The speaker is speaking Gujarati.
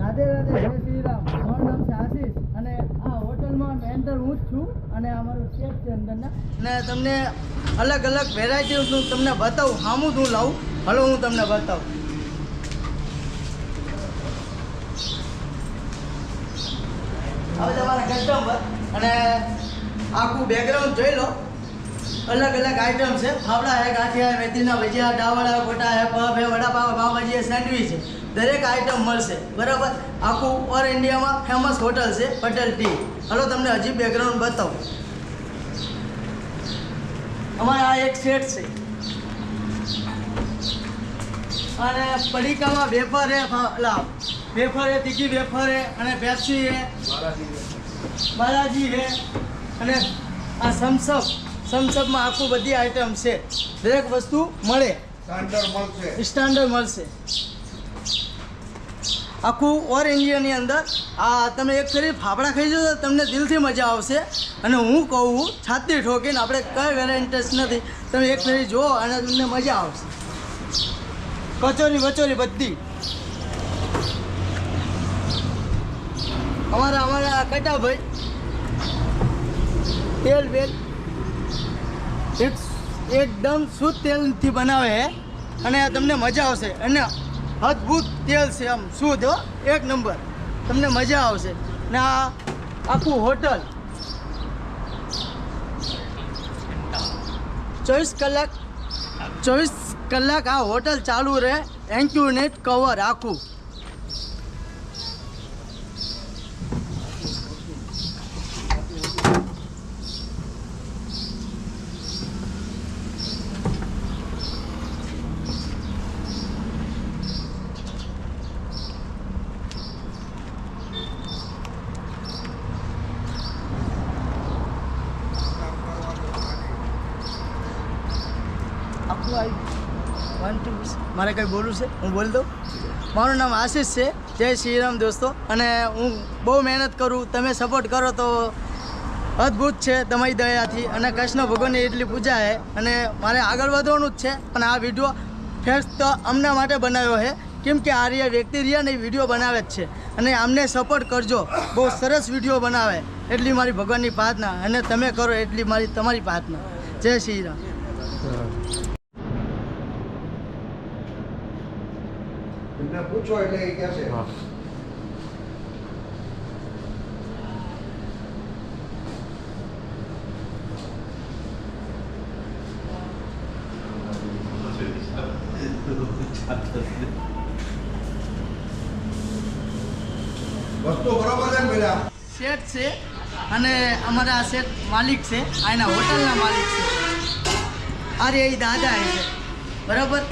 રાધે રાધે, જય શ્રી રામ મારું નામ છે આશીષ અને આ હોટલમાં મેન્ટર હું જ છું અને અમારું શેફ છે અંદરના. અને તમને અલગ અલગ વેરાયટી હું તમને બતાવું સામું હું લાવું. હલો, હું તમને બતાવું. હવે તમારા કસ્ટમર અને આખું બેકગ્રાઉન્ડ જોઈ લો. અલગ અલગ આઇટમ છે. ફાફડા હે ગાંઠિયા હે મેથીના ભજીયા ડાવડા ગોટા હે પફ હે વડાપાવ પાવભાજી હે સેન્ડવિચ દરેક આઇટમ મળશે. બરાબર? આખું ઓલ ઇન્ડિયામાં ફેમસ હોટલ છે પટેલ ટી હલો તમને હજી બેકગ્રાઉન્ડ બતાવું. અમારે આ એક સેટ છે. અને પડીકામાં વેફર હે વેફર હે તીખી વેફર હે અને પેપ્સી હે. બાલાજી હે. અને આ સમસપ સમસપમાં આખું બધી આઈટમ છે. દરેક વસ્તુ મળે. સ્ટાન્ડર્ડ મળશે. આખું ઓર ઇન્ડિયાની અંદર આ તમે એક કરી ફાફડા ખાઈ જશો તો તમને દિલથી મજા આવશે. અને હું કહું છાતી ઠોકીને આપણે કઈ વેરા ઇન્ટરેસ્ટ નથી. તમે એક ફેરી જુઓ અને તમને મજા આવશે. કચોરી વચોરી બધી. અમારા અમારા કટાભાઈ તેલ બેલ એક એકદમ શુદ્ધ તેલથી બનાવે અને તમને મજા આવશે. અને અદ્ભુત તેલ છે આમ શુદ્ધ એક નંબર. તમને મજા આવશે. ને આ આખું હોટલ ચોવીસ કલાક ચોવીસ કલાક આ હોટલ ચાલુ રહે. એન્ક્યુનેટ કવર આખું. મારે કંઈ બોલવું છે? હું બોલી દઉં? મારું નામ આશીષ છે. જય શ્રીરામ દોસ્તો. અને હું બહુ મહેનત કરું. તમે સપોર્ટ કરો તો અદ્ભુત છે તમારી દયાથી. અને કૃષ્ણ ભગવાનની એટલી પૂજા છે. અને મારે આગળ વધવાનું જ છે. પણ આ વીડિયો ફેસ્ટ તો અમના માટે બનાવ્યો છે. કેમ કે આ રહ્યા વ્યક્તિ રહ્યા ને વીડિયો બનાવે જ છે. અને અમને સપોર્ટ કરજો. બહુ સરસ વીડિયો બનાવે. એટલી મારી ભગવાનની પ્રાર્થના. અને તમે કરો એટલી મારી તમારી પ્રાર્થના. જય શ્રી રામ. એમને પૂછો એટલે એ કહેશે. વસ્તુ બરોબર છે ને પેલા શેઠ છે અને અમારા આ શેઠ માલિક છે આના હોટલના માલિક છે. અરે એ દાદા એ છે. બરાબર?